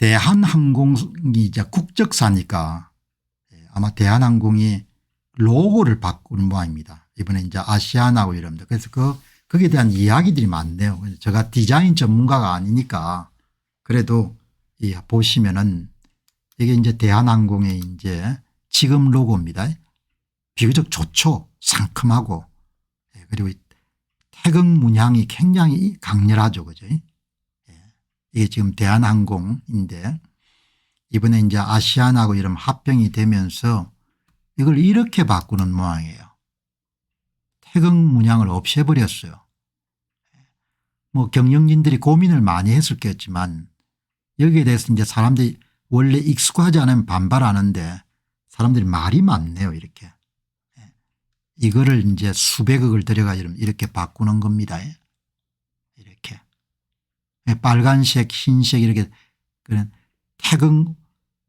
대한항공이 이제 국적사니까 예, 아마 대한항공이 로고를 바꾸는 모양입니다. 이번에 이제 아시아나고 이럽니다. 그래서 그, 거기에 대한 이야기들이 많네요. 제가 디자인 전문가가 아니니까 그래도 이 보시면은 이게 이제 대한항공의 이제 지금 로고입니다. 비교적 좋죠. 상큼하고. 예, 그리고 이 태극 문양이 굉장히 강렬하죠. 그죠? 예. 이게 지금 대한항공인데 이번에 이제 아시안하고 이런 합병이 되면서 이걸 이렇게 바꾸는 모양이에요. 태극 문양을 없애버렸어요. 뭐 경영진들이 고민을 많이 했을겠지만 여기에 대해서 이제 사람들이 원래 익숙하지 않으면 반발하는데 사람들이 말이 많네요. 이렇게. 이거를 이제 수백억을 들여가 이렇게 바꾸는 겁니다. 이렇게. 빨간색, 흰색 이렇게 그런 태극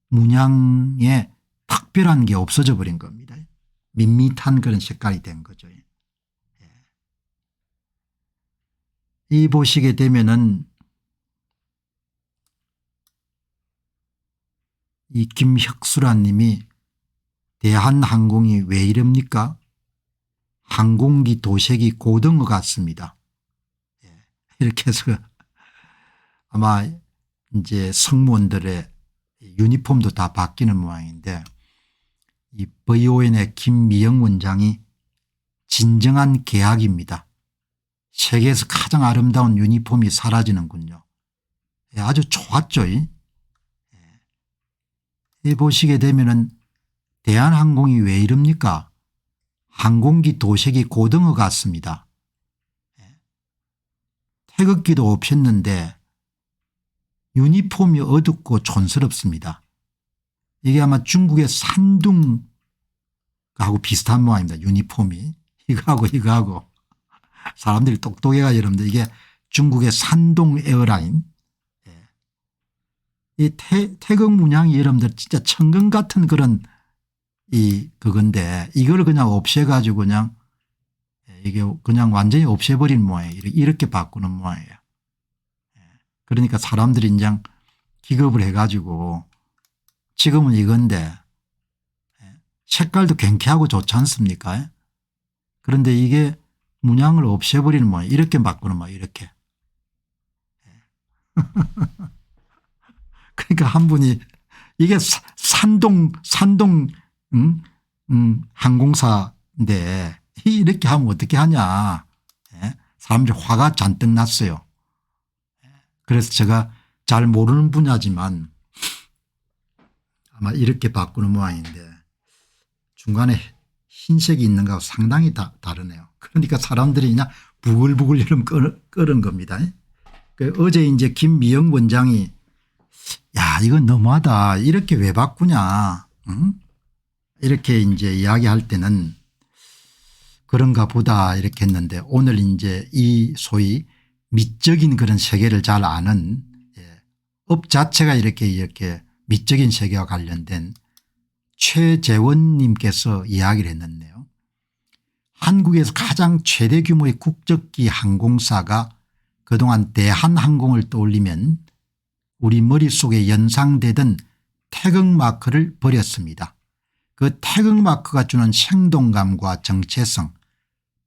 문양에 특별한 게 없어져 버린 겁니다. 밋밋한 그런 색깔이 된 거죠. 이 보시게 되면은 이 김혁수란 님이 대한항공이 왜 이럽니까? 항공기 도색이 고등어 같습니다. 예, 이렇게 해서 아마 이제 승무원들의 유니폼도 다 바뀌는 모양인데 이 VON의 김미영 원장이 진정한 계약입니다. 세계에서 가장 아름다운 유니폼이 사라지는군요. 예, 아주 좋았죠. 이 예. 보시게 되면은 대한항공이 왜 이럽니까? 항공기 도색이 고등어 같습니다. 예. 태극기도 없었는데 유니폼이 어둡고 촌스럽습니다. 이게 아마 중국의 산둥하고 비슷한 모양입니다. 유니폼이. 이거하고 이거하고. 사람들이 똑똑해가 여러분들 이게 중국의 산동 에어라인. 예. 이 태, 태극 문양이 여러분들 진짜 천금 같은 그런 이 그건데 이걸 그냥 없애가지고 그냥 이게 그냥 완전히 없애버린 모양이에요. 이렇게 바꾸는 모양이에요. 그러니까 사람들이 이제 기겁을 해가지고 지금은 이건데 색깔도 경쾌하고 좋지 않습니까? 그런데 이게 문양을 없애버리는 모양 이렇게 바꾸는 모양 이렇게. 그러니까 한 분이 이게 산동 산동 음, 음, 항공사인데 이렇게 하면 어떻게 하냐. 예? 사람들이 화가 잔뜩 났어요. 그래서 제가 잘 모르는 분야지만 아마 이렇게 바꾸는 모양인데 중간에 흰색이 있는 거하고 상당히 다, 다르네요. 그러니까 사람들이 그냥 부글부글 이름 끓은 겁니다. 그 어제 이제 김미영 원장이 야 이건 너무하다 이렇게 왜 바꾸냐 응? 이렇게 이제 이야기할 때는 그런가 보다 이렇게 했는데 오늘 이제 이 소위 미적인 그런 세계를 잘 아는 예, 업 자체가 이렇게 이렇게 미적인 세계와 관련된 최재원 님께서 이야기를 했는데요. 한국에서 가장 최대 규모의 국적기 항공사가 그동안 대한항공을 떠올리면 우리 머릿속에 연상되던 태극마크를 버렸습니다. 그 태극마크가 주는 생동감과 정체성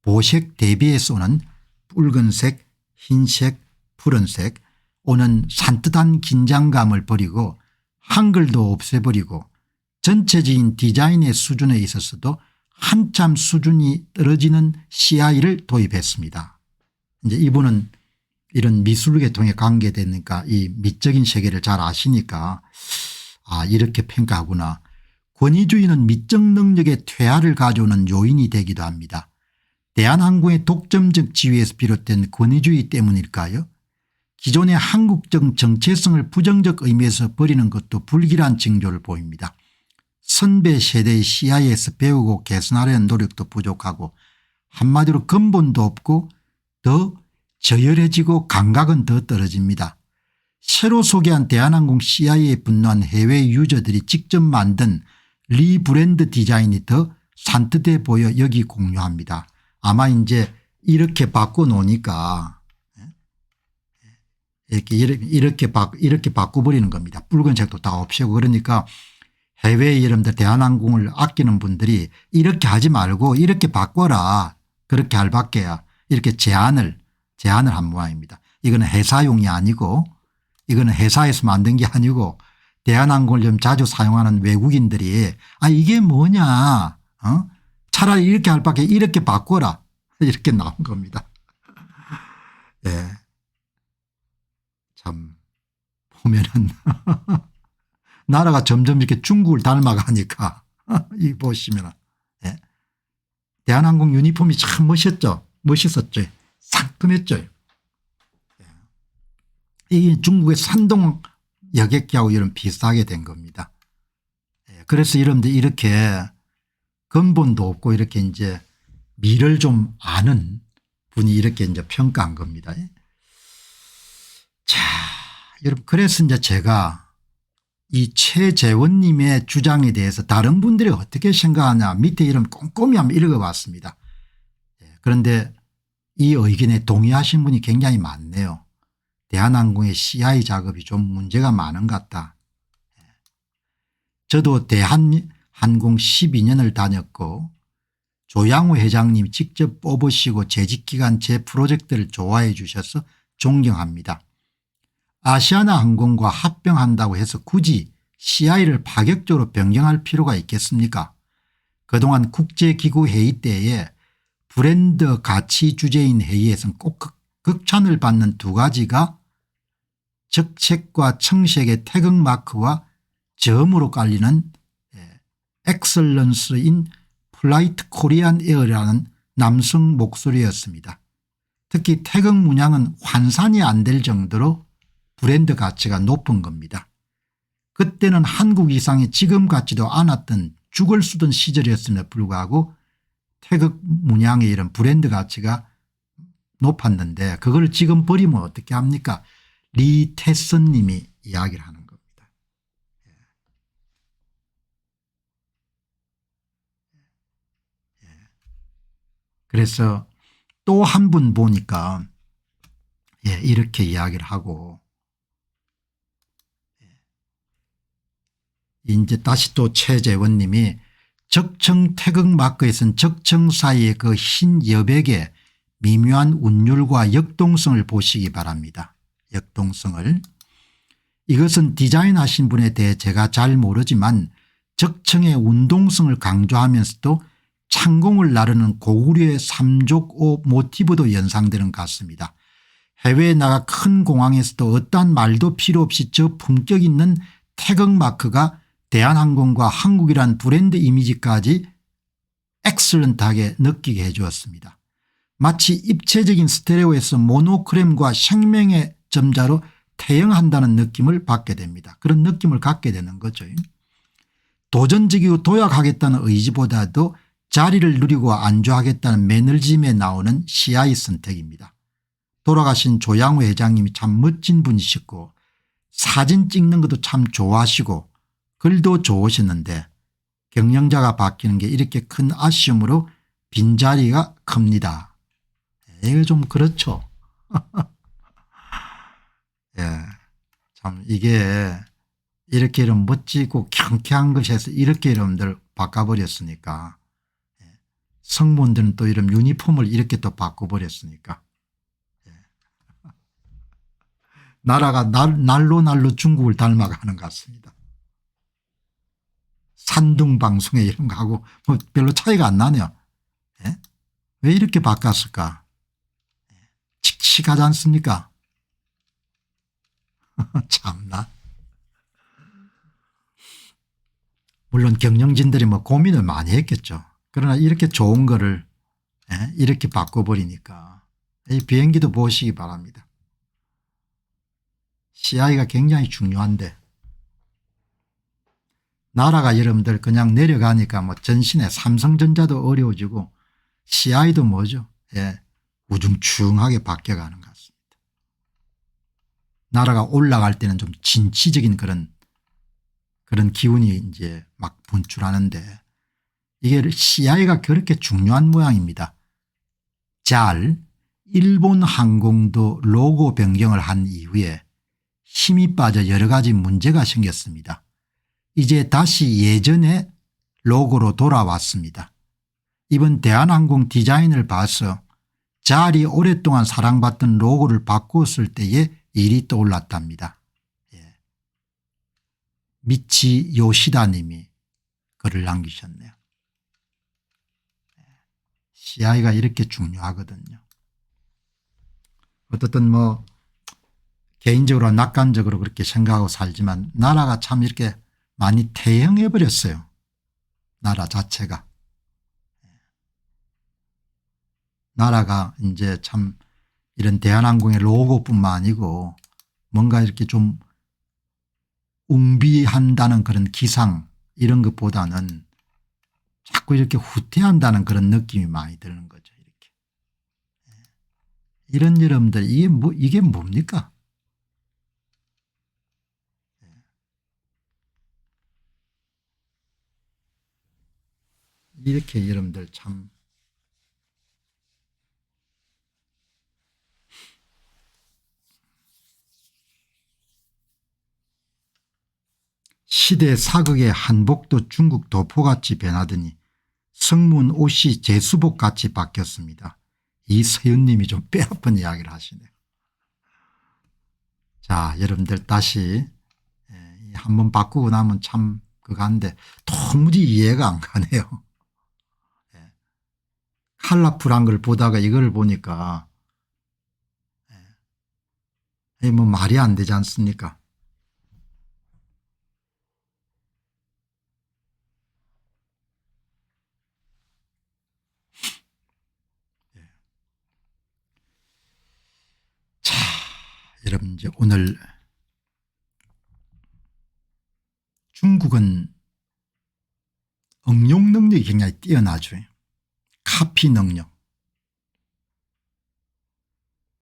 보색 대비해서 오는 붉은색 흰색 푸른색 오는 산뜻한 긴장감을 버리고 한글도 없애버리고 전체적인 디자인의 수준에 있어서도 한참 수준이 떨어지는 CI를 도입했습니다. 이제 이분은 이런 미술계통에 관계되니까 이 미적인 세계를 잘 아시니까 아 이렇게 평가하구나. 권위주의는 미적 능력의 퇴화를 가져오는 요인이 되기도 합니다. 대한항공의 독점적 지위에서 비롯된 권위주의 때문일까요 기존의 한국적 정체성을 부정적 의미에서 버리는 것도 불길한 징조를 보입니다. 선배 세대의 CI에서 배우고 개선하려는 노력도 부족하고 한마디로 근본도 없고 더 저열해지고 감각은 더 떨어집니다. 새로 소개한 대한항공 CI에 분노한 해외 유저들이 직접 만든 리브랜드 디자인이 더 산뜻해 보여 여기 공유합니다. 아마 이제 이렇게 바꿔 놓으니까 이렇게 이렇게 바, 이렇게 바꿔버리는 겁니다. 붉은 색도 다 없애고 그러니까 해외 여러분들 대한항공을 아끼는 분들이 이렇게 하지 말고 이렇게 바꿔라 그렇게 할 밖에야 이렇게 제안을 제안을 한 모양입니다. 이거는 회사용이 아니고 이거는 회사에서 만든 게 아니고 대한항공을 좀 자주 사용하는 외국인들이 아 이게 뭐냐 어? 차라리 이렇게 할 밖에 이렇게 바꿔라 이렇게 나온 겁니다. 예. 참 보면은 나라가 점점 이렇게 중국을 닮아가니까 이 보시면 예. 대한항공 유니폼이 참 멋있죠. 멋있었죠. 상큼했죠. 예. 이 중국의 산동 여객기하고 이런 비슷하게 된 겁니다. 예. 그래서 여러분들 이렇게 근본도 없고 이렇게 이제 미를 좀 아는 분이 이렇게 이제 평가한 겁니다. 예. 자, 여러분 그래서 이제 제가 이 최재원님의 주장에 대해서 다른 분들이 어떻게 생각하냐 밑에 이름 꼼꼼히 한번 읽어봤습니다. 예, 그런데 이 의견에 동의하신 분이 굉장히 많네요. 대한항공의 CI 작업이 좀 문제가 많은 것 같다. 예. 저도 대한 항공 12년을 다녔고 조양호 회장님 직접 뽑으시고 재직기간 제 프로젝트를 좋아해 주셔서 존경합니다. 아시아나 항공과 합병한다고 해서 굳이 CI를 파격적으로 변경할 필요가 있겠습니까 그동안 국제기구 회의 때에 브랜드 가치 주제인 회의에서는 꼭 극찬을 받는 두 가지가 적책과 청색의 태극마크와 점으로 깔리는 엑설런스인 플라이트 코리안 에어라는 남성 목소리였습니다. 특히 태극 문양은 환산이 안 될 정도로 브랜드 가치가 높은 겁니다. 그때는 한국 이상의 지금 같지도 않았던 죽을 쓰던 시절이었음에도 불구하고 태극 문양의 이런 브랜드 가치가 높았는데 그걸 지금 버리면 어떻게 합니까 리테슨 님이 이야기를 겁니다. 예. 예. 그래서 또 한 분 보니까 예, 이렇게 이야기를 하고 이제 다시 또 최재원 님이 적청 태극 마크에서는 적청 사이의 그 흰 여백의 미묘한 운율과 역동성을 보시기 바랍니다. 역동성을. 이것은 디자인하신 분에 대해 제가 잘 모르지만 적청의 운동성을 강조하면서도 창공을 나르는 고구려의 삼족오 모티브도 연상되는 것 같습니다. 해외에 나가 큰 공항에서도 어떠한 말도 필요 없이 저 품격 있는 태극 마크가 대한항공과 한국이란 브랜드 이미지까지 엑슬런트하게 느끼게 해주었습니다. 마치 입체적인 스테레오에서 모노크렘과 생명의 점자로 태영한다는 느낌을 받게 됩니다. 그런 느낌을 갖게 되는 거죠. 도전적이고 도약하겠다는 의지보다도 자리를 누리고 안주하겠다는 매너짐에 나오는 CI 선택입니다. 돌아가신 조양호 회장님이 참 멋진 분이셨고 사진 찍는 것도 참 좋아하시고 글도 좋으셨는데 경영자가 바뀌는 게 이렇게 큰 아쉬움으로 빈자리가 큽니다. 이게 좀 그렇죠. 예. 참 이게 이렇게 이런 멋지고 경쾌한 것에서 이렇게 여러분들 바꿔버렸으니까 예. 성문들은 또 이런 유니폼을 이렇게 또 바꿔버렸으니까 예. 나라가 날, 날로 날로 중국을 닮아가는 것 같습니다. 산둥방송에 이런 거 하고 뭐 별로 차이가 안 나네요. 예? 왜 이렇게 바꿨을까? 칙칙하지 않습니까? 참나. 물론 경영진들이 뭐 고민을 많이 했겠죠. 그러나 이렇게 좋은 거를 예? 이렇게 바꿔버리니까 이 비행기도 보시기 바랍니다. CI가 굉장히 중요한데 나라가 여러분들 그냥 내려가니까 뭐 전신에 삼성전자도 어려워지고 CI도 뭐죠. 예. 우중충하게 바뀌어가는 것 같습니다. 나라가 올라갈 때는 좀 진취적인 그런 그런 기운이 이제 막 분출하는데 이게 CI가 그렇게 중요한 모양입니다. 잘 일본 항공도 로고 변경을 한 이후에 힘이 빠져 여러 가지 문제가 생겼습니다. 이제 다시 예전의 로고로 돌아왔습니다. 이번 대한항공 디자인을 봐서 잘이 오랫동안 사랑받던 로고를 바꾸었을 때의 일이 떠올랐답니다. 예. 미치 요시다 님이 글을 남기셨네요. CI가 이렇게 중요하거든요. 어떻든 뭐 개인적으로 낙관적으로 그렇게 생각하고 살지만 나라가 참 이렇게 많이 퇴행해 버렸어요. 나라 자체가. 나라가 이제 참 이런 대한항공의 로고뿐만 아니고 뭔가 이렇게 좀 웅비한다는 그런 기상 이런 것보다는 자꾸 이렇게 후퇴한다는 그런 느낌이 많이 드는 거죠. 이렇게. 예. 이런 여러분들 이게 뭐 이게 뭡니까? 예. 이렇게 여러분들 참 시대 사극의 한복도 중국 도포같이 변하더니 성문 옷이 제수복같이 바뀌었습니다. 이 서윤님이 좀 뼈아픈 이야기를 하시네요. 자 여러분들 다시 예, 한번 바꾸고 나면 참 그간데 도무지 이해가 안 가네요. 예. 칼라풀한 걸 보다가 이걸 보니까 예. 뭐 말이 안 되지 않습니까? 자, 여러분 이제 오늘 중국은 응용 능력이 굉장히 뛰어나죠. 카피 능력.